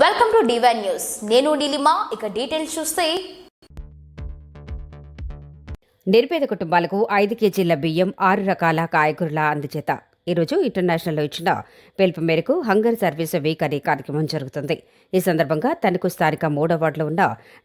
Welcome to divine news నేను నీలిమా ఇక details చూస్తే. నిరుపేద కుటుంబాలకు ఐదు కేజీల బియ్యం ఆరు రకాల కాయగూరల అందచేత. ఈరోజు ఇంటర్నేషనల్లో ఇచ్చిన పిలుపు మేరకు హంగర్ సర్వీస్ వీక్ అనే కార్యక్రమం జరుగుతుంది. ఈ సందర్భంగా తనకు స్థానిక మూడో వార్డులో ఉన్న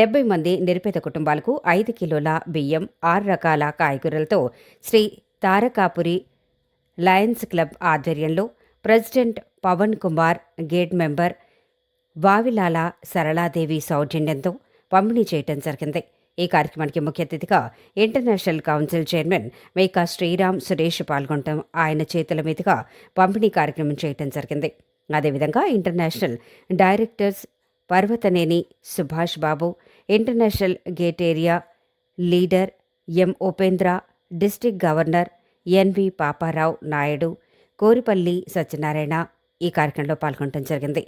డెబ్బై మంది నిరుపేద కుటుంబాలకు ఐదు కిలోల బియ్యం ఆరు రకాల కాయగూరలతో శ్రీ తారకాపురి లయన్స్ క్లబ్ ఆధ్వర్యంలో president Pavan Kumar gate member Vavilala Saraladevi సౌజన్యంతో పంపిణీ చేయటం జరిగింది. ఈ కార్యక్రమానికి ముఖ్య అతిథిగా international council chairman Meka Sriram Suresh పాల్గొనడం ఆయన చేతుల మీదుగా పంపిణీ కార్యక్రమం చేయటం జరిగింది. అదేవిధంగా international directors Parvataneni Subhash Babu international gate area leader M Upendra district governor N V Paparao Naidu Koripalli Satyanarayana ఈ కార్యక్రమంలో పాల్గొనడం జరిగింది.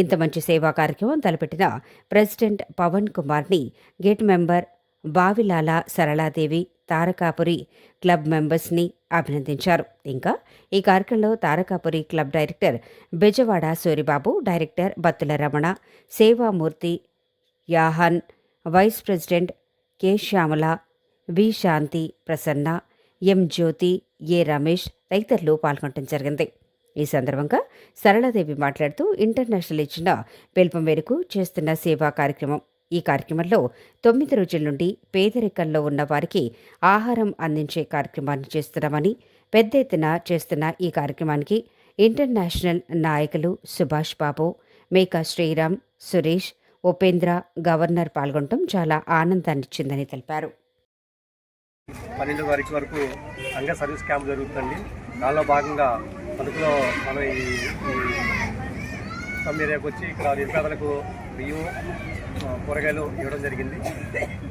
ఇంత మంచి సేవా కార్యక్రమం తలపెట్టిన ప్రెసిడెంట్ పవన్ కుమార్ని GAT member Vavilala Saraladevi Tarakapuri club మెంబర్స్ని అభినందించారు. ఇంకా ఈ కార్యక్రమంలో Tarakapuri club director Bezawada Suribabu director Battula Ramana సేవామూర్తి యాహన్ vice president K Shyamala V Shanti Prasanna M Jyothi A Ramesh తదితరులు పాల్గొనడం జరిగింది. ఈ సందర్భంగా సరళాదేవి మాట్లాడుతూ ఇంటర్నేషనల్ ఇచ్చిన పిలుపు మేరకు చేస్తున్న సేవా కార్యక్రమం. ఈ కార్యక్రమంలో తొమ్మిది రోజుల నుండి పేదరికంలో ఉన్న వారికి ఆహారం అందించే కార్యక్రమాన్ని చేస్తున్నామని పెద్ద ఎత్తున చేస్తున్న ఈ కార్యక్రమానికి ఇంటర్నేషనల్ నాయకులు సుభాష్ బాబు మేకా శ్రీరామ్ సురేష్ ఉపేంద్ర గవర్నర్ పాల్గొనడం చాలా ఆనందాన్నిచ్చిందని తెలిపారు. పన్నెండు తారీఖు వరకు సంఘ సర్వీస్ క్యాంప్ జరుగుతుంది. దానిలో భాగంగా తణుకులో మనం ఈ సమ్ ఏరియాకి వచ్చి ఇక్కడ నిరుపేదలకు బియ్యం కూరగాయలు ఇవ్వడం జరిగింది.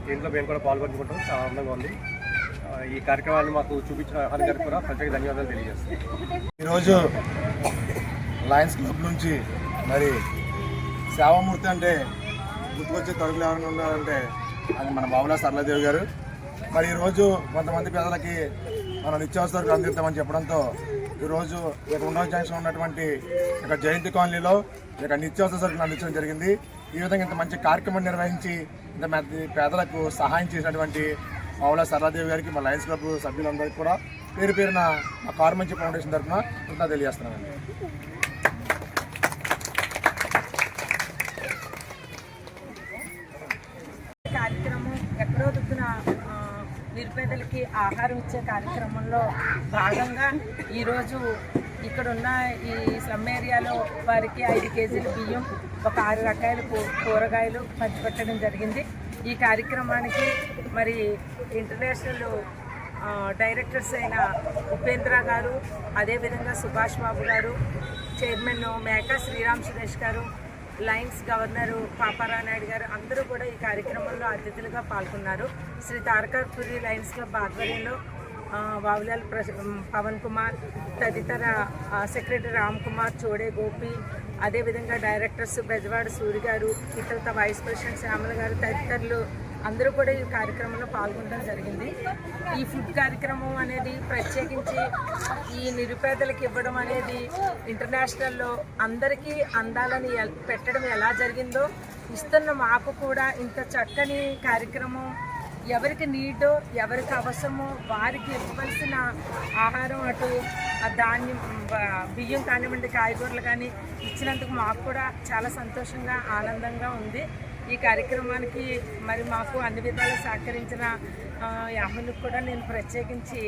దీంట్లో మేము కూడా పాల్గొనుకుంటాం చాలా ఆనందంగా ఉంది. ఈ కార్యక్రమాన్ని మాకు చూపించిన హాని గారికి కూడా ప్రత్యేక ధన్యవాదాలు తెలియజేస్తాం. ఈరోజు లయన్స్ క్లబ్ నుంచి మరి సేవామూర్తి అంటే గుర్తుకొచ్చే తొడుగులు ఎవరైనా ఉన్నారంటే అది మన బాబులా సరళదేవి గారు. మరి ఈరోజు కొంతమంది పేదలకి మనం నిత్యావసరాలు అందిస్తామని చెప్పడంతో ఈరోజు ఇక ఉండవ జంక్షన్ ఉన్నటువంటి ఇక జయంతి కాలనీలో ఇక నిత్యావసర సరుకులు అందించడం జరిగింది. ఈ విధంగా ఇంత మంచి కార్యక్రమం నిర్వహించి ఇంత మంది పేదలకు సహాయం చేసినటువంటి మావుల సరళాదేవి గారికి మా లయన్స్ క్లబ్ సభ్యులందరికీ కూడా పేరు పేరున మా కారుమంచి ఫౌండేషన్ తరఫున ఇంకా తెలియజేస్తున్నానండి కార్యక్రమం ఎక్కడో దిక్కున నిరుపేదలకి ఆహారం ఇచ్చే కార్యక్రమంలో భాగంగా ఈరోజు ఇక్కడున్న ఈ స్లమ్ ఏరియాలో వారికి ఐదు కేజీల బియ్యం ఒక ఆరు రకాల కూరగాయలు పంచిపెట్టడం జరిగింది. ఈ కార్యక్రమానికి మరి ఇంటర్నేషనల్ డైరెక్టర్స్ అయిన ఉపేంద్ర గారు అదేవిధంగా సుభాష్ బాబు గారు చైర్మన్ మేకా శ్రీరామ్ సురేష్ గారు లయన్స్ గవర్నరు పాపారానాయుడు గారు అందరూ కూడా ఈ కార్యక్రమంలో అతిథులుగా పాల్గొన్నారు. శ్రీ తారకాపురి లయన్స్ క్లబ్ ఆధ్వర్యంలో వావులాల్ ప్రస పవన్ కుమార్ తదితర సెక్రటరీ రామ్ కుమార్ చోడే గోపి అదేవిధంగా డైరెక్టర్స్ బెజవాడ సూరి గారు ఇతరత వైస్ ప్రెసిడెంట్ శ్యామల గారు తదితరులు అందరూ కూడా ఈ కార్యక్రమంలో పాల్గొనడం జరిగింది. ఈ ఫుడ్ కార్యక్రమం అనేది ప్రత్యేకించి ఈ నిరుపేదలకు ఇవ్వడం అనేది ఇంటర్నేషనల్లో అందరికీ అందాలని ఎల్- పెట్టడం ఎలా జరిగిందో ఇస్తున్న మాకు కూడా ఇంత చక్కని కార్యక్రమం ఎవరికి నీడో ఎవరికి అవసరమో వారికి ఇవ్వవలసిన ఆహారం అటు ధాన్యం బియ్యం కానివ్వండి కాయగూరలు కానీ ఇచ్చినందుకు మాకు కూడా చాలా సంతోషంగా ఆనందంగా ఉంది. ఈ కార్యక్రమానికి మరి మాకు అన్ని విధాలు సహకరించిన ఆ, కూడా నేను ప్రత్యేకించి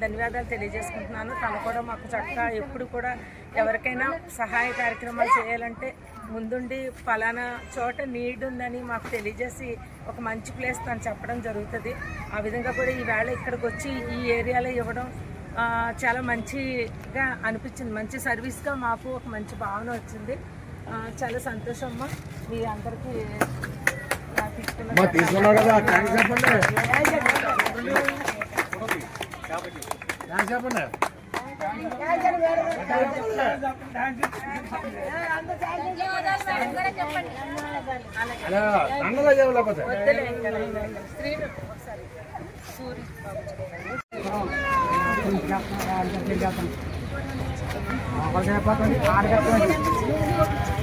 ధన్యవాదాలు తెలియజేసుకుంటున్నాను. తను కూడా మాకు చక్కగా ఎప్పుడు కూడా ఎవరికైనా సహాయ కార్యక్రమాలు చేయాలంటే ముందుండి ఫలానా చోట నీడ్ ఉందని మాకు తెలియజేసి ఒక మంచి ప్లేస్ తను చెప్పడం జరుగుతుంది. ఆ విధంగా కూడా ఈవేళ ఇక్కడికి వచ్చి ఈ ఏరియాలో ఇవ్వడం చాలా మంచిగా అనిపించింది. మంచి సర్వీస్గా మాకు ఒక మంచి భావన వచ్చింది. చాలా సంతోషం అమ్మా. మీ అందరికీ నాకు తీసుకున్న తీసుకున్నావు కదా థ్యాంక్స్ చెప్పండి.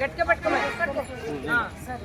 గట్టిగా పట్టుకోమని ఆ, సరే